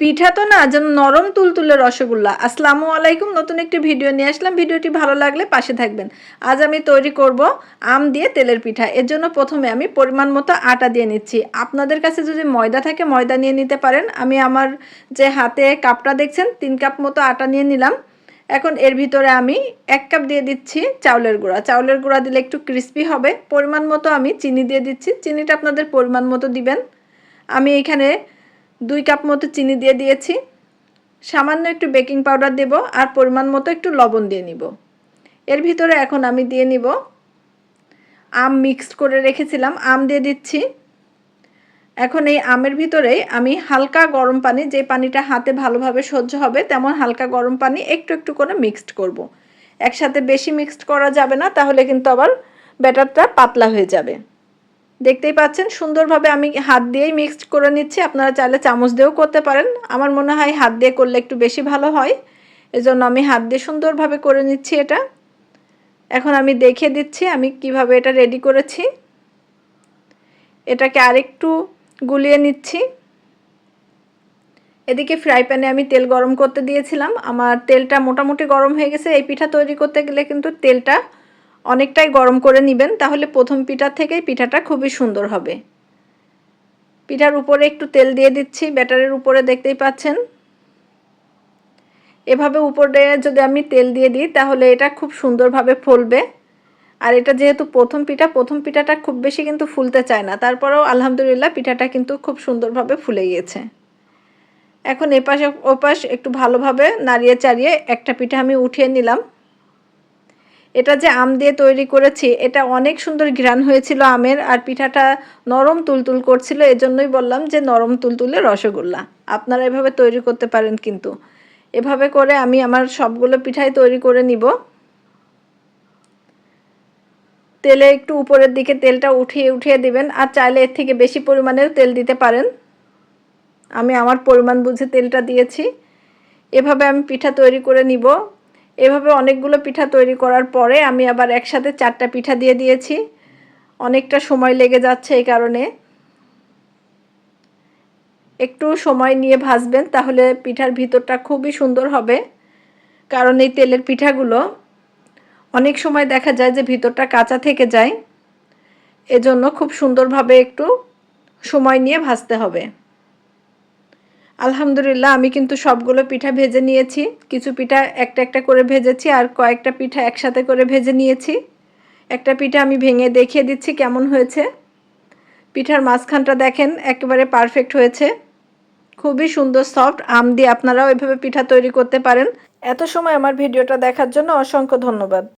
পিঠা তো না, যেন নরম তুলতুলে রসগোল্লা। আসসালামু আলাইকুম, নতুন একটি ভিডিও নিয়ে আসলাম। ভিডিওটি ভালো লাগলে পাশে থাকবেন। আজ আমি তৈরি করব আম দিয়ে তেলের পিঠা। এর জন্য প্রথমে আমি পরিমাণ মতো আটা দিয়ে নিচ্ছি। আপনাদের কাছে যদি ময়দা থাকে, ময়দা নিয়ে নিতে পারেন। আমি আমার যে হাতে কাপটা দেখছেন, তিন কাপ মতো আটা নিয়ে নিলাম। এখন এর ভিতরে আমি এক কাপ দিয়ে দিচ্ছি চাউলের গুঁড়া। চাউলের গুঁড়া দিলে একটু ক্রিস্পি হবে। পরিমাণ মতো আমি চিনি দিয়ে দিচ্ছি। চিনিটা আপনাদের পরিমাণ মতো দিবেন। আমি এখানে দুই কাপ মতো চিনি দিয়ে দিয়েছি। সামান্য একটু বেকিং পাউডার দেব আর পরিমাণ মতো একটু লবণ দিয়ে নিব। এর ভিতরে এখন আমি দিয়ে নিব আম মিক্সড করে রেখেছিলাম, আম দিয়ে দিচ্ছি। এখন এই আমের ভিতরেই আমি হালকা গরম পানি, যে পানিটা হাতে ভালোভাবে সহ্য হবে তেমন হালকা গরম পানি একটু একটু করে মিক্সড করব। একসাথে বেশি মিক্সড করা যাবে না, তাহলে কিন্তু আবার ব্যাটারটা পাতলা হয়ে যাবে। দেখতেই পাচ্ছেন, সুন্দরভাবে আমি হাত দিয়েই মিক্সড করে নিচ্ছি। আপনারা চাইলে চামচ দিয়েও করতে পারেন। আমার মনে হয় হাত দিয়ে করলে একটু বেশি ভালো হয়। এজন্য আমি হাত দিয়ে সুন্দরভাবে করে নিচ্ছি এটা। এখন আমি দেখিয়ে দিচ্ছি আমি কীভাবে এটা রেডি করেছি। এটাকে আরেকটু গুলিয়ে নিচ্ছি। এদিকে ফ্রাই প্যানে আমি তেল গরম করতে দিয়েছিলাম। আমার তেলটা মোটামুটি গরম হয়ে গেছে। এই পিঠা তৈরি করতে গেলে কিন্তু তেলটা অনেকটাই গরম করে নেবেন, তাহলে প্রথম পিঠা থেকেই পিঠাটা খুবই সুন্দর হবে। পিঠার উপরে একটু তেল দিয়ে দিচ্ছি, ব্যাটারের উপরে দেখতেই পাচ্ছেন। এভাবে উপরে যদি আমি তেল দিয়ে দিই, তাহলে এটা খুব সুন্দরভাবে ফুলবে। আর এটা যেহেতু প্রথম পিঠা, প্রথম পিঠাটা খুব বেশি কিন্তু ফুলতে চায় না। তারপরেও আলহামদুলিল্লাহ পিঠাটা কিন্তু খুব সুন্দরভাবে ফুলে গিয়েছে। এখন এপাশে, ওপাশ একটু ভালোভাবে নাড়িয়ে চাড়িয়ে একটা পিঠা আমি উঠিয়ে নিলাম। এটা যে আম দিয়ে তৈরি করেছি, এটা অনেক সুন্দর ঘ্রাণ হয়েছিল আমের আর পিঠাটা নরম তুলতুল করছিল, এজন্যই বললাম যে নরম তুলতুলে রসগোল্লা। আপনারা এভাবে তৈরি করতে পারেন কিন্তু। এভাবে করে আমি আমার সবগুলো পিঠাই তৈরি করে নিব। তেলে একটু উপরের দিকে তেলটা উঠিয়ে উঠিয়ে দিবেন, আর চাইলে এর থেকে বেশি পরিমাণের তেল দিতে পারেন। আমি আমার পরিমাণ বুঝে তেলটা দিয়েছি। এভাবে আমি পিঠা তৈরি করে নিব। এভাবে অনেকগুলো পিঠা তৈরি করার পরে আমি আবার একসাথে চারটা পিঠা দিয়ে দিয়েছি। অনেকটা সময় লেগে যাচ্ছে এই কারণে। একটু সময় নিয়ে ভাজবেন তাহলে পিঠার ভিতরটা খুবই সুন্দর হবে। কারণ এই তেলের পিঠাগুলো অনেক সময় দেখা যায় যে ভিতরটা কাঁচা থেকে যায়। এজন্য খুব সুন্দরভাবে একটু সময় নিয়ে ভাজতে হবে। আলহামদুলিল্লাহ, আমি কিন্তু সবগুলো পিঠা ভেজে নিয়েছি। কিছু পিঠা একটা একটা করে ভেজেছি আর কয়েকটা পিঠা একসাথে করে ভেজে নিয়েছি। একটা পিঠা আমি ভেঙে দেখিয়ে দিচ্ছি কেমন হয়েছে। পিঠার মাঝখানটা দেখেন, একেবারে পারফেক্ট হয়েছে। খুবই সুন্দর সফট আম দিয়ে আপনারাও এভাবে পিঠা তৈরি করতে পারেন। এত সময় আমার ভিডিওটা দেখার জন্য অসংখ্য ধন্যবাদ।